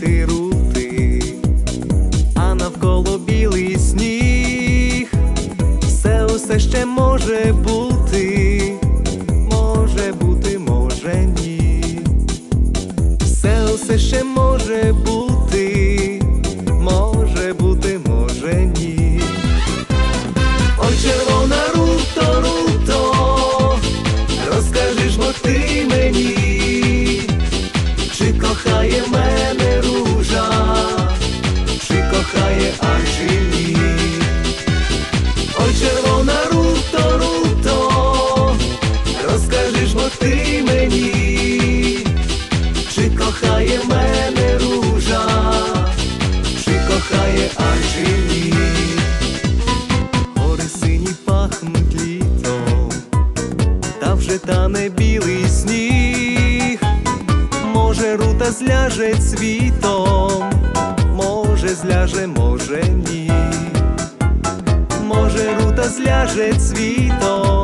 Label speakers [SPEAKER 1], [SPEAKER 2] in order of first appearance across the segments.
[SPEAKER 1] червоні рути, а навколо білий сніг, все усе ще може бути, може бути, може ні. Все усе ще може бути, кохає, а чи ні. Гори сині пахнуть літом, та вже тане білий сніг, може рута зляже цвітом, може зляже, може ні, може рута зляже цвітом,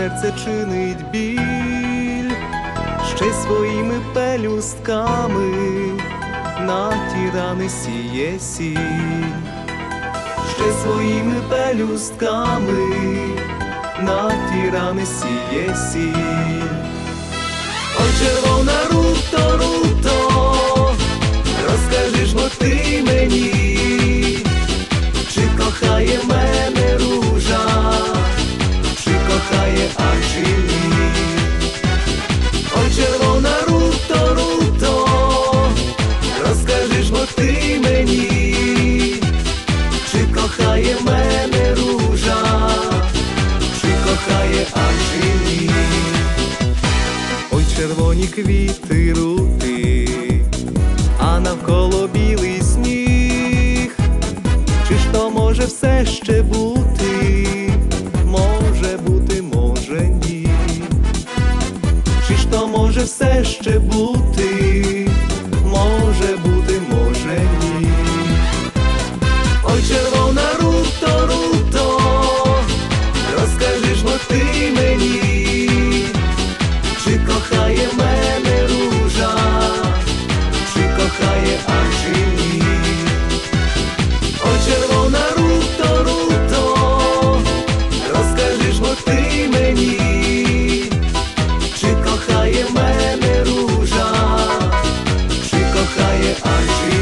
[SPEAKER 1] серце чинить біль, ще й своїми пелюстками на ті рани сіє сіль, ще своїми пелюстками на ті рани сіє сіль. Ой, червона руто, руто, розкажи ж бо ти мені, чи кохає мене квіти рути, а навколо білий сніг, чи ж то може все ще бути, може бути, може ні, чи ж то може все ще бути. on trees.